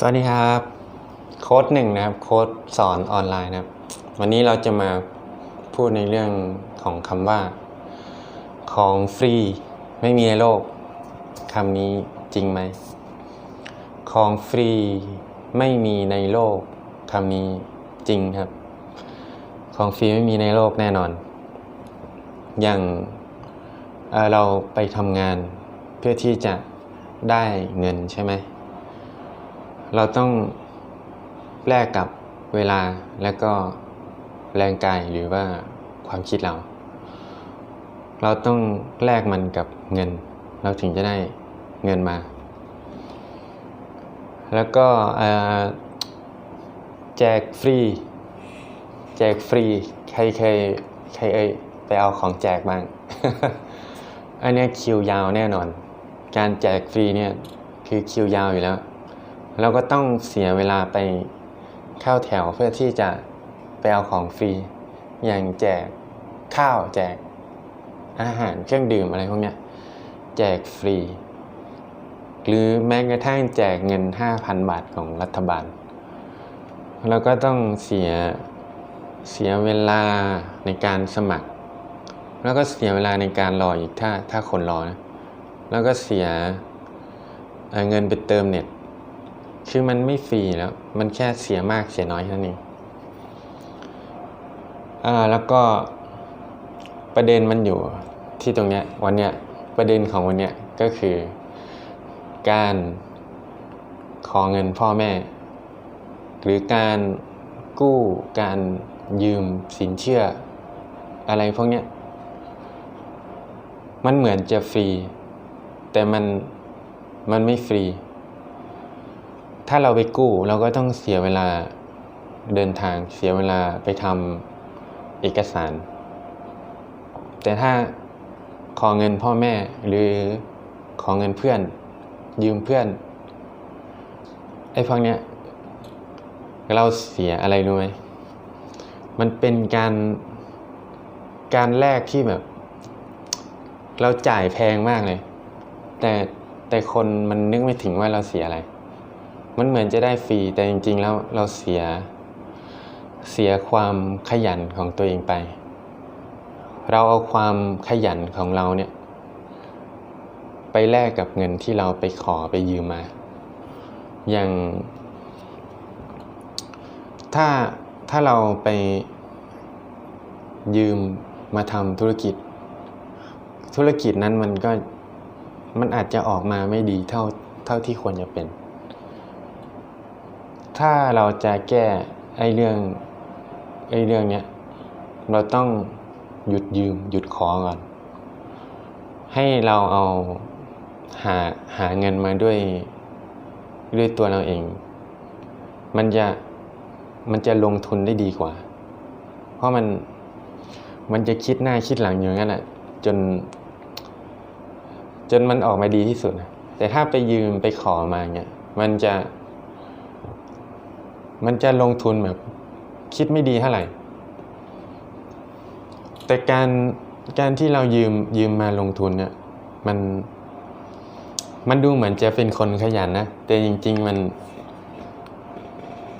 สวัสดีครับ โค้ดหนึ่งนะครับ โค้ดสอนออนไลน์นะครับ วันนี้เราจะมาพูดในเรื่องของคำว่า ของฟรี ไม่มีในโลกคำนี้จริงไหม ของฟรี ไม่มีในโลกคำนี้จริงครับ ของฟรีไม่มีในโลกแน่นอน อย่างเเราไปทำงานเพื่อที่จะได้เงินใช่ไหม เราต้องแลกกับเวลาและก็แรงกายหรือว่าความคิดเรา เราต้องแลกมันกับเงิน เราถึงจะได้เงินมา แล้วก็แจกฟรี แจกฟรี ใครเคยใครเอ่ยไปเอาของแจกบ้าง อันเนี้ยคิวยาวแน่นอน การแจกฟรีเนี่ยคือคิวยาวอยู่แล้ว เราก็ต้องเสียเวลาไปเข้าแถวเพื่อที่จะไปเอาของฟรี อย่างแจกข้าวแจกอาหารเครื่องดื่มอะไรพวกเนี้ยแจกฟรี หรือแม้กระทั่งแจกเงิน 5,000 บาทของรัฐบาล เราก็ต้องเสียเสียเวลาในการสมัคร แล้วก็เสียเวลาในการรออีกถ้าถ้าคนรอนะแล้วก็เสียเเงินไปเติมเน็ต คือมันไม่ฟรีแล้ว มันแค่เสียมากเสียน้อยเท่านั้นเองอ่าแล้วก็ประเด็นมันอยู่ที่ตรงเนี้ยวันเนี้ยประเด็นของวันเนี้ยก็คือ การขอเงินพ่อแม่ หรือการกู้การยืมสินเชื่อ อะไรพวกเนี้ยมันเหมือนจะฟรี แต่มันมันไม่ฟรี ถ้าเราไปกู้เราก็ต้องเสียเวลาเดินทางเสียเวลาไปทำเอกสาร แต่ถ้าขอเงินพ่อแม่หรือขอเงินเพื่อน ยืมเพื่อนไอ้พวกเนี้ยเราเสียอะไรรู้ไหมมันเป็นการการแลกที่แบบ เราจ่ายแพงมากเลย แต่แต่คนมันนึกไม่ถึงว่าเราเสียอะไร มันเหมือนจะได้ฟรีแต่จริง ๆ แล้วเราเสียเสียความขยันของตัวเองไป เราเอาความขยันของเราเนี่ย ไปแลกกับเงินที่เราไปขอไปยืมมา อย่าง ถ้าถ้าเราไปยืมมาทำธุรกิจ ธุรกิจนั้นมันก็มันอาจจะออกมาไม่ดีเท่าเท่าที่ควรจะเป็น ถ้าเราจะแก้ไอ้เรื่องไอ้เรื่องเนี้ยเราต้องหยุดยืมหยุดขอก่อนให้เราเอาหาหาเงินมาด้วยด้วยตัวเราเอง มันจะมันจะลงทุนได้ดีกว่า เพราะมันมันจะคิดหน้าคิดหลังอยู่งั้นแหละจน จนมันออกมาดีที่สุด แต่ถ้าไปยืมไปขอมาเนี่ยมันจะ มันจะลงทุนแบบคิดไม่ดีเท่าไหร่ แต่การการที่เรายืมยืมมาลงทุนเนี่ยมันมันดูเหมือนจะเป็นคนขยันนะ แต่จริง ๆ มัน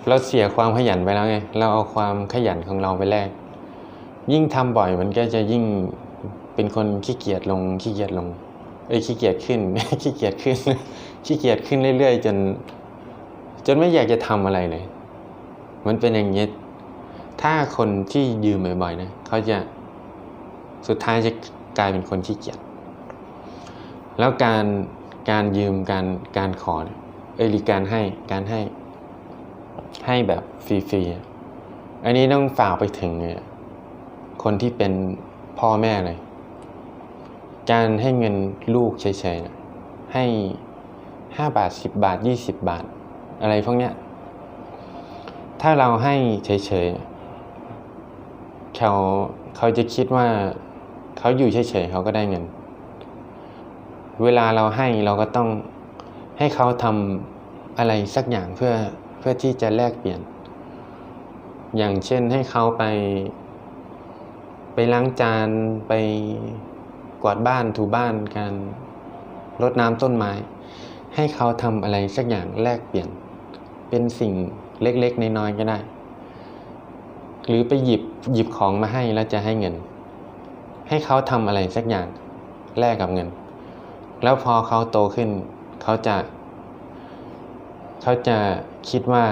เราเสียความขยันไปแล้วไง เราเอาความขยันของเราไปแลกยิ่งทำบ่อยมันก็จะยิ่งเป็นคนขี้เกียจลงขี้เกียจลง เอ้ยขี้เกียจขึ้น ขี้เกียจขึ้นขี้เกียจขึ้นเรื่อยๆจน จนไม่อยากจะทำอะไรเลย มันเป็นอย่างนี้ถ้าคนที่ยืมบ่อยๆนะเขาจะสุดท้ายจะกลายเป็นคนขี้เกียจแล้วการการยืมการการขอเนี่ยเอรือการให้การให้ ให้แบบฟรีๆอันนี้ต้องฝากไปถึงเนี่ยคนที่เป็นพ่อแม่เลย การให้เงินลูกเฉยๆนะให้ห้าบาทสิบบาทยี่สิบบาท อะไรพวกเนี้ย ถ้าเราให้เฉยๆเขาเขาจะคิดว่าเขาอยู่เฉยๆเขาก็ได้เงิน เวลาเราให้เราก็ต้องให้เขาทำอะไรสักอย่างเพื่อเพื่อที่จะแลกเปลี่ยน อย่างเช่นให้เขาไป ไปล้างจานไปกวาดบ้านถูบ้านการรดน้ำต้นไม้ ให้เขาทำอะไรสักอย่างแลกเปลี่ยน เป็นสิ่งเล็กๆ น้อยๆก็ได้ หรือไปหยิบหยิบของมาให้แล้วจะให้เงิน ให้เขาทำอะไรสักอย่างแลกกับเงิน แล้วพอเขาโตขึ้น เขาจะ เขาจะคิดว่า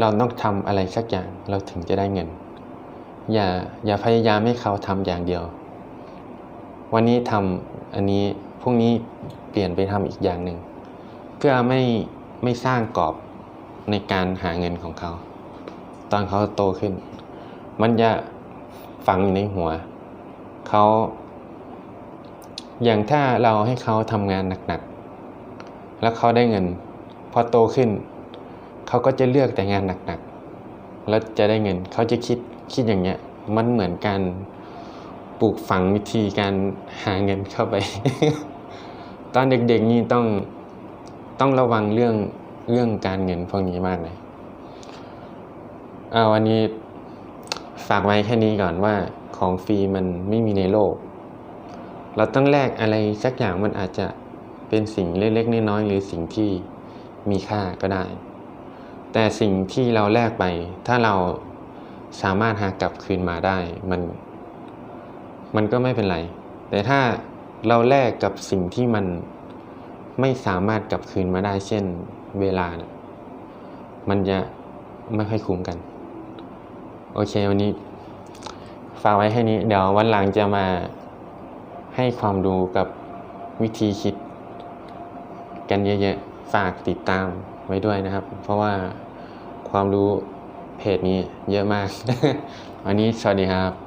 เราต้องทำอะไรสักอย่างเราถึงจะได้เงิน อย่าอย่าพยายามให้เขาทำอย่างเดียว วันนี้ทำอันนี้พรุ่งนี้เปลี่ยนไปทำอีกอย่างหนึ่งเพื่อไม่ไม่สร้างกรอบ ในการหาเงินของเขา ตอนเขาโตขึ้น มันจะฝังอยู่ในหัว เขา อย่างถ้าเราให้เขาทำงานหนักๆ แล้วเขาได้เงิน พอโตขึ้น เขาก็จะเลือกแต่งานหนักๆ แล้วจะได้เงิน เขาจะคิดคิดอย่างเงี้ย มันเหมือนการปลูกฝังวิธีการหาเงินเข้าไป ตอนเด็กๆนี่ต้องต้องระวังเรื่อง เรื่องการเงินพวกนี้มากเลยเอาวันนี้ฝากไว้แค่นี้ก่อนว่าของฟรีมันไม่มีในโลก เราต้องแลกอะไรสักอย่างมันอาจจะเป็นสิ่งเล็กๆน้อยๆหรือสิ่งที่มีค่าก็ได้ แต่สิ่งที่เราแลกไป ถ้าเราสามารถหากลับคืนมาได้มัน มันก็ไม่เป็นไร แต่ถ้าเราแลกกับสิ่งที่มัน ไม่สามารถกลับคืนมาได้ เช่นเวลานะมันจะไม่ค่อยคุ้มกัน โอเควันนี้ ฝากไว้แค่นี้ เดี๋ยววันหลังจะมาให้ความรู้กับวิธีคิด กันเยอะๆ ฝากติดตามไว้ด้วยนะครับ เพราะว่าความรู้เพจนี้เยอะมาก วันนี้สวัสดีครับ